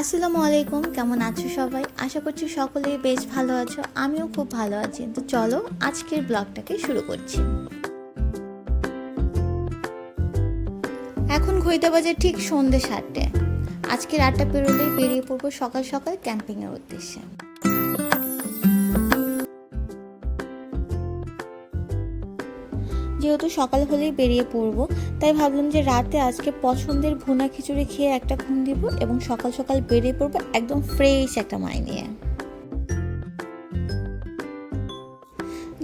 আসসালামু আলাইকুম, কেমন আছো সবাই? আশা করছি সকলেই বেশ ভালো আছো, আমিও খুব ভালো আছি। তো চলো আজকের ব্লগটাকে শুরু করছি। এখন ঘড়িতে বাজে ঠিক সন্ধ্যে সাতটায়। আজকের আটটা পেরোলে বেরিয়ে পড়ব সকাল সকাল ক্যাম্পিংয়ের উদ্দেশ্যে। যেহেতু সকাল হলেই বেরিয়ে পড়ব, তাই ভাবলাম যে রাতে আজকে পছন্দের ভুনা খিচুড়ি খেয়ে একটা ঘুম দিব এবং সকাল সকাল বেরিয়ে পড়ব একদম ফ্রেশ একটা মাই নিয়ে।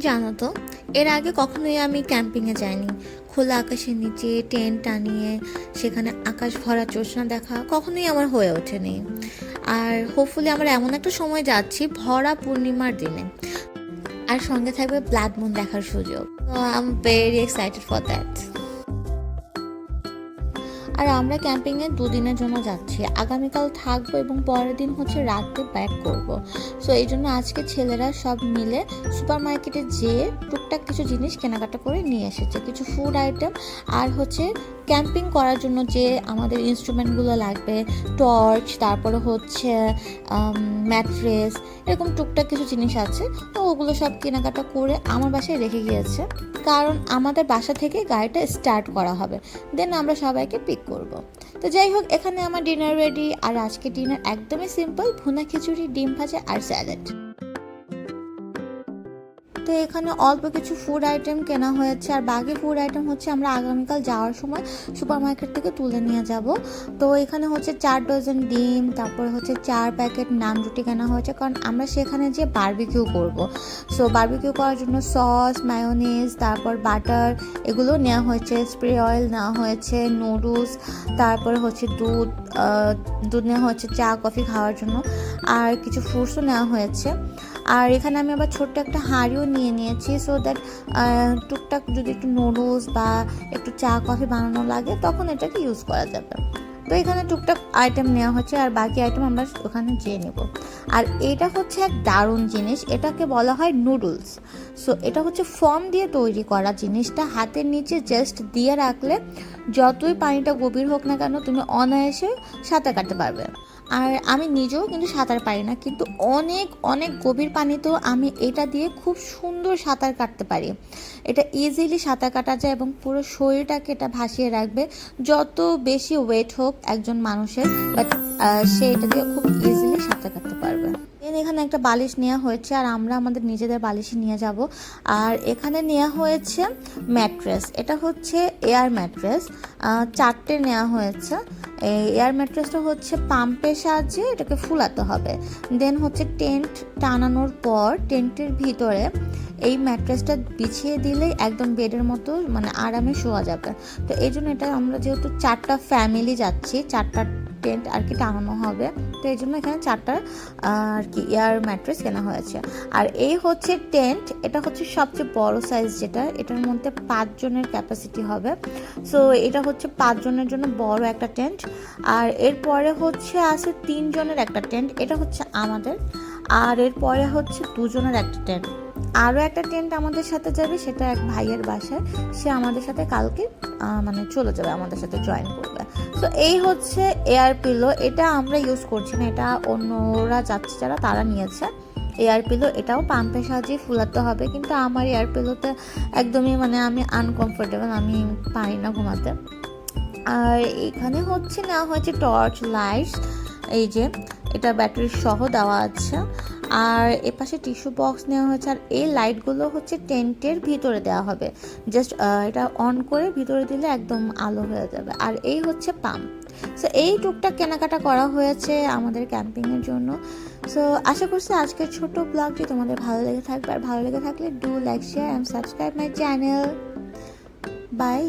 জানো তো, এর আগে কখনোই আমি ক্যাম্পিংয়ে যাইনি। খোলা আকাশের নিচে টেন্ট টানিয়ে, সেখানে আকাশ ভরা চোষণা দেখা কখনোই আমার হয়ে ওঠেনি। আর হোপফুলি আমরা এমন একটা সময় যাচ্ছি ভরা পূর্ণিমার দিনে। আর সঙ্গে থাকবে ব্লাড মুন দেখার সুযোগ। I am very excited for that আর আমরা ক্যাম্পিংয়ে দুদিনের জন্য যাচ্ছি। আগামীকাল থাকব এবং পরের দিন হচ্ছে রাতে ব্যাক করব। সো এই জন্য আজকে ছেলেরা সব মিলে সুপার মার্কেটে যেয়ে টুকটাক কিছু জিনিস কেনাকাটা করে নিয়ে এসেছে। কিছু ফুড আইটেম আর হচ্ছে ক্যাম্পিং করার জন্য যে আমাদের ইনস্ট্রুমেন্টগুলো লাগবে, টর্চ, তারপরে হচ্ছে ম্যাট্রেস, এরকম টুকটাক কিছু জিনিস আছে। তো ওগুলো সব কেনাকাটা করে আমার বাসায় রেখে গিয়েছে। কারণ আমাদের বাসা থেকে গাড়িটা স্টার্ট করা হবে। দেন আমরা সবাইকে পিক করব। তো যাই হোক, এখানে আমার ডিনার রেডি। আর আজকে ডিনার একদমই সিম্পল, ভুনা খিচুড়ি, ডিম ভাজা আর স্যালাড। তো এখানে অল্প কিছু ফুড আইটেম কেনা হয়েছে। আর বাকি ফুড আইটেম হচ্ছে আমরা আগামীকাল যাওয়ার সময় সুপার মার্কেট থেকে তুলে নিয়ে যাব। তো এখানে হচ্ছে চার ডজন ডিম, তারপরে হচ্ছে চার প্যাকেট নান রুটি কেনা হয়েছে। কারণ আমরা সেখানে যে বার্বিকিউ করব। সো বার্বিকিউ করার জন্য সস মায়োনিজ তারপর বাটার এগুলো নেওয়া হয়েছে। স্প্রে অয়েল নেওয়া হয়েছে নুডলস তারপরে হচ্ছে দুধ দুধ নেওয়া হয়েছে, চা কফি খাওয়ার জন্য। আর কিছু ফ্রুটসও নেওয়া হয়েছে। আর এখানে আমি আবার ছোট্ট একটা হাঁড়িও নিয়ে নিয়েছি সো দ্যাট টুকটাক যদি একটু নুডলস বা একটু চা কফি বানানো লাগে, তখন এটাকে ইউজ করা যাবে। তো এখানে টুকটাক আইটেম নেওয়া হচ্ছে, আর বাকি আইটেম আমরা ওখানে যেয়ে নেব। আর এটা হচ্ছে এক দারুণ জিনিস, এটাকে বলা হয় নুডলস সো এটা হচ্ছে ফর্ম দিয়ে তৈরি করা জিনিসটা, হাতের নিচে জাস্ট দিয়ে রাখলে যতই পানিটা গভীর হোক না কেন, তুমি অনায়াসে সাঁতার কাটতে পারবে। আর আমি নিজেও কিন্তু সাঁতার পারি না, কিন্তু অনেক অনেক গভীর পানিতেও আমি এটা দিয়ে খুব সুন্দর সাঁতার কাটতে পারি। এটা ইজিলি সাঁতার কাটা যায় এবং পুরো শরীরটাকে এটা ভাসিয়ে রাখবে। যত বেশি ওয়েট হোক একজন মানুষের বাট সে এটা দিয়ে খুব ইজিলি সাঁতার কাটতে পারবে। একটা বালিশ নেওয়া হয়েছে আর আমরা আমাদের নিজেদের বালিশই নিয়ে যাব। আর এখানে নেওয়া হয়েছে ম্যাট্রেস। এটা হচ্ছে এয়ার ম্যাট্রেস। চারটে নেওয়া হয়েছে। এয়ার ম্যাট্রেসটা হচ্ছে পাম্পের সাহায্যে এটাকে ফুলাতে হবে। দেন হচ্ছে টেন্ট টানানোর পর টেন্টের ভিতরে এই ম্যাট্রেসটা বিছিয়ে দিলেই একদম বেডের মতো মানে আরামে শোয়া যাবে। তো এই জন্য এটা আমরা যেহেতু চারটা ফ্যামিলি যাচ্ছি, চারটা টেন্ট আর কি টাঙানো হবে। তো এই জন্য এখানে চারটা আর কি এয়ার ম্যাট্রেস কেনা হয়েছে। আর এই হচ্ছে টেন্ট, এটা হচ্ছে সবচেয়ে বড় সাইজ যেটা, এটার মধ্যে পাঁচজনের ক্যাপাসিটি হবে। সো এটা হচ্ছে পাঁচজনের জন্য বড় একটা টেন্ট। আর এরপরে হচ্ছে আছে তিনজনের একটা টেন্ট, এটা হচ্ছে আমাদের। আর এরপরে হচ্ছে দুজনের একটা টেন্ট। আরও একটা টেন্ট আমাদের সাথে যাবে, সেটা এক ভাইয়ের বাসায়। সে আমাদের সাথে কালকে মানে চলে যাবে, আমাদের সাথে জয়েন করবে। তো এই হচ্ছে এয়ার পিলো এটা আমরা ইউজ করছি না, এটা অন্যরা যাচ্ছে যারা, তারা নিয়েছে। এয়ার পিলো এটাও পাম্পের সাহায্যে ফুলাতে হবে, কিন্তু আমার এয়ার পিলোতে একদমই মানে আমি আনকমফোর্টেবল আমি পারি না ঘুমাতে। আর এখানে হচ্ছে না হয়েছে টর্চ লাইটস এই যে, এটা ব্যাটারি সহ দেওয়া আছে। আর এপাশে টিস্যু বক্স নেওয়া হয়েছে, আর এই লাইটগুলো হচ্ছে টেন্টের ভিতরে দেওয়া হবে। জাস্ট এটা অন করে ভিতরে দিলে একদম আলো হয়ে যাবে। আর এই হচ্ছে পাম্প। সো এই টুকটাক কেনাকাটা করা হয়েছে আমাদের ক্যাম্পিংয়ের জন্য। সো আশা করছি আজকের ছোট ব্লগটি তোমাদের ভালো লেগে থাকবে। আর ভালো লেগে থাকলে do like share and subscribe my channel bye